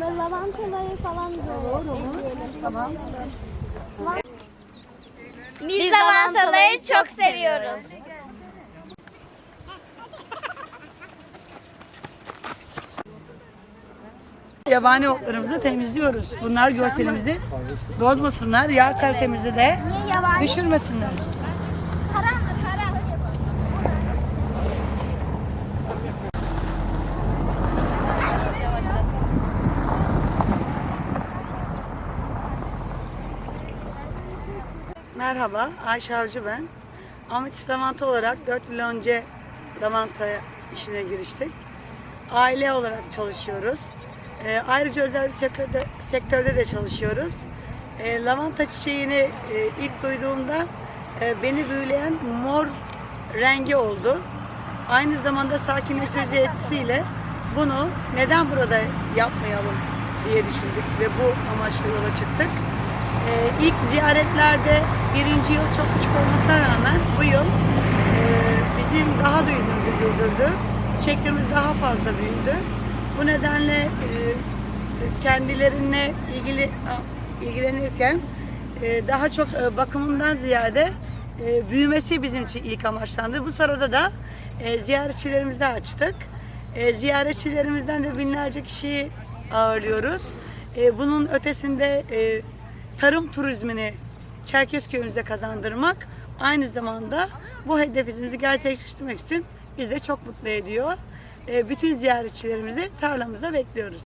Böyle lavantaları falan böyle. Tamam. Biz lavantaları çok seviyoruz. Yabani otlarımızı temizliyoruz. Bunlar görselimizi bozmasınlar. Yağ kalitemizi de düşürmesinler. Para Merhaba, Ayşe Avcı ben. Ametis Lavanta olarak 4 yıl önce lavanta işine giriştik. Aile olarak çalışıyoruz. Ee, ayrıca özel bir sektörde, sektörde de çalışıyoruz. Ee, lavanta çiçeğini e, ilk duyduğumda e, beni büyüleyen mor rengi oldu. Aynı zamanda sakinleştirici etkisiyle bunu neden burada yapmayalım diye düşündük ve bu amaçla yola çıktık. Ee, ilk ziyaretlerde birinci yıl çok küçük olmasına rağmen bu yıl e, bizim daha da yüzümüzü güldürdü. Çiçeklerimiz daha fazla büyüdü. Bu nedenle e, kendilerine ilgili ilgilenirken e, daha çok e, bakımından ziyade e, büyümesi bizim için ilk amaçlandı. Bu sırada da e, ziyaretçilerimizi açtık. E, ziyaretçilerimizden de binlerce kişiyi ağırlıyoruz. E, bunun ötesinde e, tarım turizmini Çerkezköy'ümüze kazandırmak aynı zamanda bu hedefimizi gerçekleştirmek için bizi de çok mutlu ediyor. E, bütün ziyaretçilerimizi tarlamıza bekliyoruz.